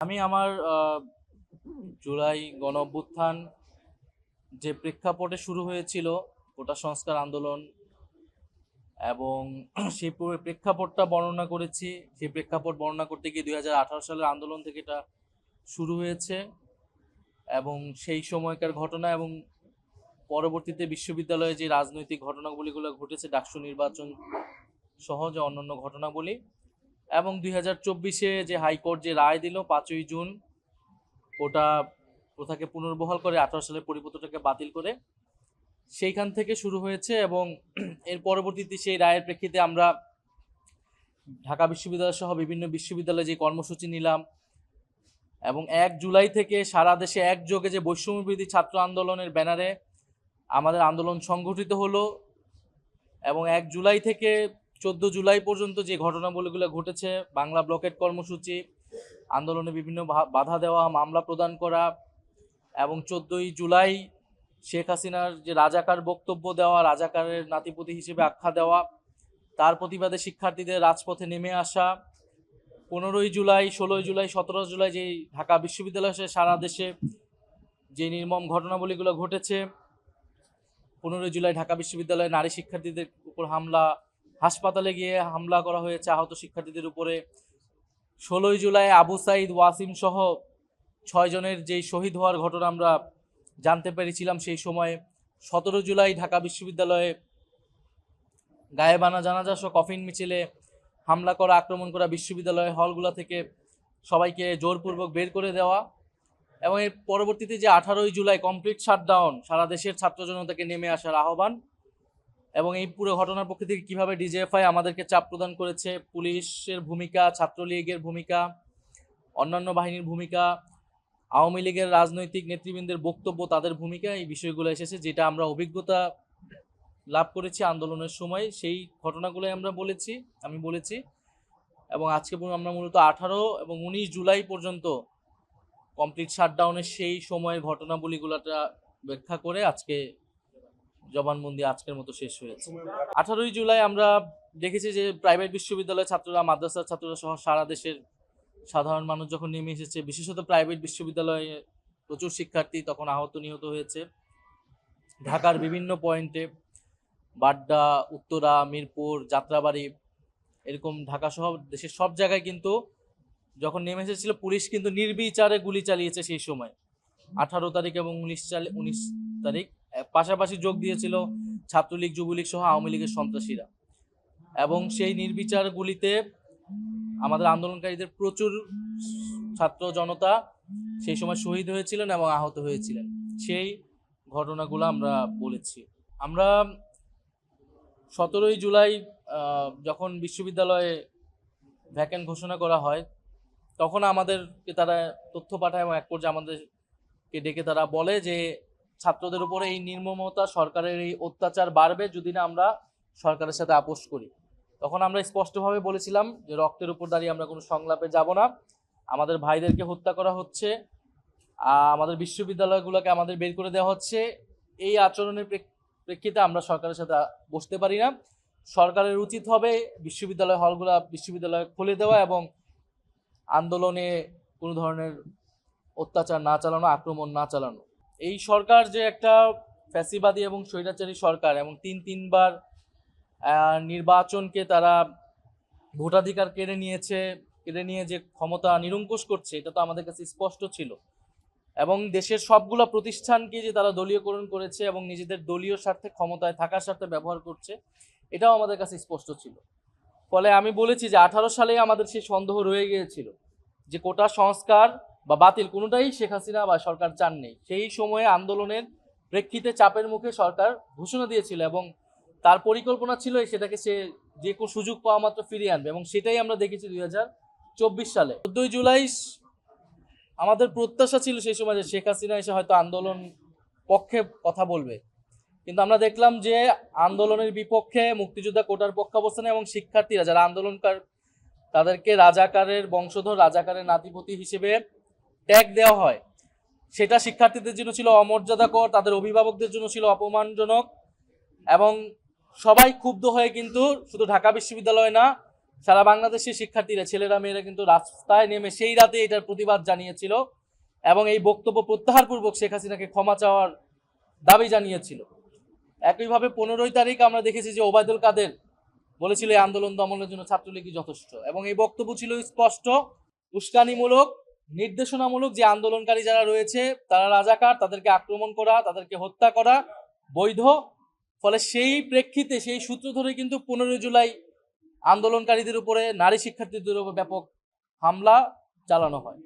আমি আমার জুলাই গণ অভ্যুত্থান যে প্রেক্ষাপটে শুরু হয়েছিল কোটা সংস্কার আন্দোলন এবং সেই প্রেক্ষাপটটা বর্ণনা করেছি, সেই প্রেক্ষাপট বর্ণনা করতে গিয়ে দুই হাজার আঠারো সালের আন্দোলন থেকে এটা শুরু হয়েছে এবং সেই সময়কার ঘটনা এবং পরবর্তীতে বিশ্ববিদ্যালয়ে যে রাজনৈতিক ঘটনাবলীগুলো ঘটেছে, ডাকসু নির্বাচন সহ যে অন্যান্য ঘটনাবলী এবং দুই হাজার চব্বিশে যে হাইকোর্ট যে রায় দিল পাঁচই জুন, ওটা প্রথাকে পুনর্বহাল করে আঠারো সালের পরিপত্রটাকে বাতিল করে, সেইখান থেকে শুরু হয়েছে এবং এর পরবর্তীতে সেই রায়ের প্রেক্ষিতে আমরা ঢাকা বিশ্ববিদ্যালয় সহ বিভিন্ন বিশ্ববিদ্যালয়ে যে কর্মসূচি নিলাম এবং এক জুলাই থেকে সারা দেশে একযোগে যে বৈষম্যবিধি ছাত্র আন্দোলনের ব্যানারে আমাদের আন্দোলন সংগঠিত হলো এবং এক জুলাই থেকে চোদ্দ জুলাই পর্যন্ত যে ঘটনাবলীগুলো ঘটেছে, বাংলা ব্লকেট কর্মসূচি, আন্দোলনে বিভিন্ন বাধা দেওয়া, মামলা প্রদান করা এবং চোদ্দই জুলাই শেখ হাসিনার যে রাজাকার বক্তব্য দেওয়া, রাজাকারের নাতিপতি হিসেবে আখ্যা দেওয়া, তার প্রতিবাদে শিক্ষার্থীদের রাজপথে নেমে আসা, পনেরোই জুলাই, ষোলোই জুলাই, সতেরো জুলাই যে ঢাকা বিশ্ববিদ্যালয় সারা দেশে যে নির্মম ঘটনাবলীগুলো ঘটেছে, পনেরোই জুলাই ঢাকা বিশ্ববিদ্যালয়ে নারী শিক্ষার্থীদের উপর হামলা হাসপাতালে গিয়ে হামলা করা হয়েছে আহত শিক্ষার্থীদের উপরে। ষোলোই জুলাই আবু সাইদ ওয়াসিম সহ ছয় জনের যেই শহীদ হওয়ার ঘটনা আমরা জানতে পেরেছিলাম সেই সময়ে সতেরো জুলাই ঢাকা বিশ্ববিদ্যালয়ে গায়েবানা জানাজা সহ কফিন মিছিলে হামলা করা, আক্রমণ করা বিশ্ববিদ্যালয়ের হলগুলো থেকে সবাইকে জোরপূর্বক বের করে দেওয়া এবং এর পরবর্তীতে যে আঠারোই জুলাই কমপ্লিট শাটডাউন সারা দেশের ছাত্র জনতাকে নেমে আসার আহ্বান এবং এই পুরো ঘটনার পক্ষ থেকে কীভাবে ডিজিএফআই আমাদেরকে চাপ প্রদান করেছে, পুলিশের ভূমিকা, ছাত্রলীগের ভূমিকা, অন্যান্য বাহিনীর ভূমিকা, আওয়ামী লীগের রাজনৈতিক নেতৃবৃন্দের বক্তব্য, তাদের ভূমিকা, এই বিষয়গুলো এসেছে যেটা আমরা অভিজ্ঞতা লাভ করেছি আন্দোলনের সময়। সেই ঘটনাগুলোই আমরা বলেছি, আমি বলেছি। এবং আজকে আমরা মূলত আঠারো এবং উনিশ জুলাই পর্যন্ত কমপ্লিট শাটডাউনের সেই সময়ের ঘটনাবলীগুলোটা ব্যাখ্যা করে আজকে জবানবন্দি আজকের মতো শেষ হয়েছে। আঠারোই জুলাই আমরা দেখেছি যে প্রাইভেট বিশ্ববিদ্যালয়ের ছাত্ররা, মাদ্রাসার ছাত্ররা সহ সারা দেশের সাধারণ মানুষ যখন নেমে এসেছে, বিশেষত প্রাইভেট বিশ্ববিদ্যালয়ে প্রচুর শিক্ষার্থী তখন আহত নিহত হয়েছে। ঢাকার বিভিন্ন পয়েন্টে বাড্ডা, উত্তরা, মিরপুর, যাত্রাবাড়ি, এরকম ঢাকা সহ দেশের সব জায়গায় কিন্তু যখন নেমে এসেছিল, পুলিশ কিন্তু নির্বিচারে গুলি চালিয়েছে সেই সময়। আঠারো তারিখ এবং উনিশ চাল উনিশ তারিখ পাশাপাশি যোগ দিয়েছিল ছাত্রলীগ, যুবলীগ সহ আওয়ামী লীগের সন্ত্রাসীরা। এবং সেই নির্বিচার গুলিতে আমাদের আন্দোলনকারীদের প্রচুর ছাত্র জনতা সেই সময় শহীদ হয়েছিলেন এবং আহত হয়েছিলেন। সেই ঘটনাগুলো আমরা বলেছি। আমরা সতেরোই জুলাই যখন বিশ্ববিদ্যালয়ে ভ্যাকেন্ট ঘোষণা করা হয়, তখন আমাদেরকে তারা তথ্য পাঠায় এবং এক পর্যায়ে আমাদেরকে ডেকে তারা বলে যে ছাত্রদের উপরে এই নির্মমতা, সরকারের এই অত্যাচার বাড়বে যদি না আমরা সরকারের সাথে আপোষ করি। তখন আমরা স্পষ্টভাবে বলেছিলাম যে রক্তের উপর দাঁড়িয়ে আমরা কোনো সংলাপে যাব না। আমাদের ভাইদেরকে হত্যা করা হচ্ছে আমাদের বিশ্ববিদ্যালয়গুলোকে আমাদের বের করে দেওয়া হচ্ছে। এই আচরণের প্রেক্ষিতে আমরা সরকারের সাথে বসতে পারি না। সরকারের উচিত হবে বিশ্ববিদ্যালয় হলগুলা বিশ্ববিদ্যালয় খুলে দেওয়া এবং আন্দোলনে কোনো ধরনের অত্যাচার না চালানো, আক্রমণ না চালানো। এই সরকার যে একটা ফ্যাসিবাদী এবং স্বৈরাচারী সরকার এবং তিন, তিনবার নির্বাচনকে তারা ভোটাধিকার কেড়ে নিয়েছে, কেড়ে নিয়ে যে ক্ষমতা নিরঙ্কুশ করছে, এটা তো আমাদের কাছে স্পষ্ট ছিল। এবং দেশের সবগুলা প্রতিষ্ঠানকে যে তারা দলীয়করণ করেছে এবং নিজেদের দলীয় স্বার্থে ক্ষমতায় থাকার স্বার্থে ব্যবহার করছে, এটাও আমাদের কাছে স্পষ্ট ছিল। ফলে আমি বলেছি যে আঠারো সালে আমাদের সেই সন্দেহ রয়ে গিয়েছিল যে কোটা সংস্কার বা বাতিল কোনোটাই শেখ হাসিনা বা সরকার চাননি। সেই সময়ে আন্দোলনের প্রেক্ষিতে চাপের মুখে সরকার ঘোষণা দিয়েছিল এবং তার পরিকল্পনা ছিল সেটাকে সে যে কোনো সুযোগ পাওয়া মাত্র ফিরিয়ে আনবে এবং সেটাই আমরা দেখেছি দুই চব্বিশ সালে। চোদ্দই জুলাই আমাদের প্রত্যাশা ছিল সেই সময় যে শেখ হাসিনা এসে হয়তো আন্দোলন পক্ষে কথা বলবে। কিন্তু আমরা দেখলাম যে আন্দোলনের বিপক্ষে মুক্তিযোদ্ধা কোটার পক্ষাবস্থানে এবং শিক্ষার্থীরা যারা আন্দোলনকার, তাদেরকে রাজাকারের বংশধর, রাজাকারের নাতিপতি হিসেবে ট্যাগ দেওয়া হয়। সেটা শিক্ষার্থীদের জন্য ছিল অমর্যাদাকর, তাদের অভিভাবকদের জন্য ছিল অপমানজনক এবং সবাই ক্ষুব্ধ হয়ে কিন্তু শুধু ঢাকা বিশ্ববিদ্যালয় না, সারা বাংলাদেশের শিক্ষার্থীরা, ছেলেরা, মেয়েরা কিন্তু রাস্তায় নেমে সেই রাতে এটার প্রতিবাদ জানিয়েছিল এবং এই বক্তব্য প্রত্যাহারপূর্বক শেখ হাসিনাকে ক্ষমা চাওয়ার দাবি জানিয়েছিল। একইভাবে পনেরোই তারিখ আমরা দেখেছি যে ওবায়দুল কাদের বলেছিল, এই আন্দোলন দমনের জন্য ছাত্রলীগই যথেষ্ট। এবং এই বক্তব্য ছিল স্পষ্ট, উস্কানিমূলক নির্দেশনামূলক যে আন্দোলনকারী যারা রয়েছে, তারা রাজাকার, তাদেরকে আক্রমণ করা, তাদেরকে হত্যা করা বৈধ। ফলে সেই প্রেক্ষিতে, সেই সূত্র ধরে কিন্তু পনেরোই জুলাই আন্দোলনকারীদের উপরে, নারী শিক্ষার্থীদের উপর ব্যাপক হামলা চালানো হয়।